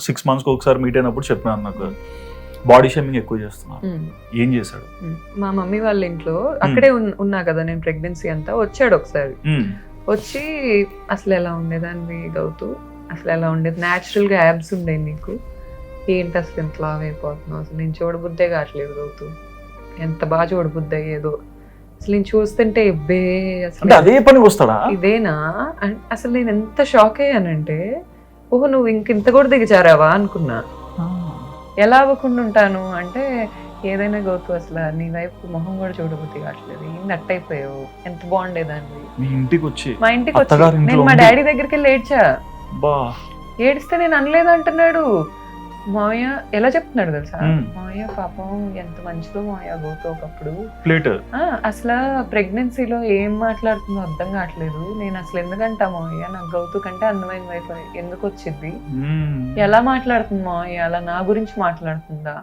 Six మంత్స్కి ఒకసారి meet అయినప్పుడు చెప్పినాను నాకు. బాడీ షేమింగ్ ఎక్కువ చేస్తున్నాను ఉమ్, ఏం చేశాడు? ఉమ్. మా మమ్మీ వాళ్ళ ఇంట్లో అక్కడే ఉన్- ఉన్నా కదా నేను ప్రెగ్నెన్సీ అంతా వచ్చాడు ఒకసారి. వచ్చి అసలు ఎలా ఉండేదాన్ని గౌతు? అసలు ఎలా ఉండేది? న్యాచురల్గా యాబ్స్ ఉండేవి నీకు. ఏంటి అసలు ఎంత లావ్ అయిపోతున్నావు? అసలు నేను చూడబుద్దే కావట్లేదు గౌతు. ఎంత బాగా చూడబుద్ది అయ్యేదో. అసలు నేను చూస్తుంటే అంటే అసలు అదే పనికి వస్తాడా? ఇదేనా? అసలు నేను ఎంత షాక్ అయ్యానంటే ఓహో నువ్వు ఇంక ఇంత కూడా దిగజారావా అనుకున్నా. ఎలా అవ్వకుండా ఉంటాను? అంటే ఏదైనా గౌతు అసలు నీ వైపు మొహం కూడా చూడబుద్ధి కావట్లేదు. అట్ట అయిపోయావు? ఎంత బాగుండేదాన్ని మీ ఇంటికి వచ్చి మా ఇంటికి వచ్చి నేను మా? డాడీ దగ్గరికి వెళ్ళి ఏడ్చా. ఏడిస్తే నేను అనలేదు అంటున్నాడు మావయ్య ఎలా చెప్తున్నాడు తెలుసా. మావయ్య పాపం ఎంత మంచిదో మావయ్య గౌతు ఒకప్పుడు. ప్లేట్. అసలు ప్రెగ్నెన్సీలో ఏం మాట్లాడుతుందో అర్థం కావట్లేదు. నేను అసలు ఎందుకంటా మావయ్య నాకు గౌతు కంటే అందమైన వైఫ్ ఎందుకు వచ్చింది? ఎలా మాట్లాడుతుంది మావయ్య అలా నా గురించి మాట్లాడుతుందా?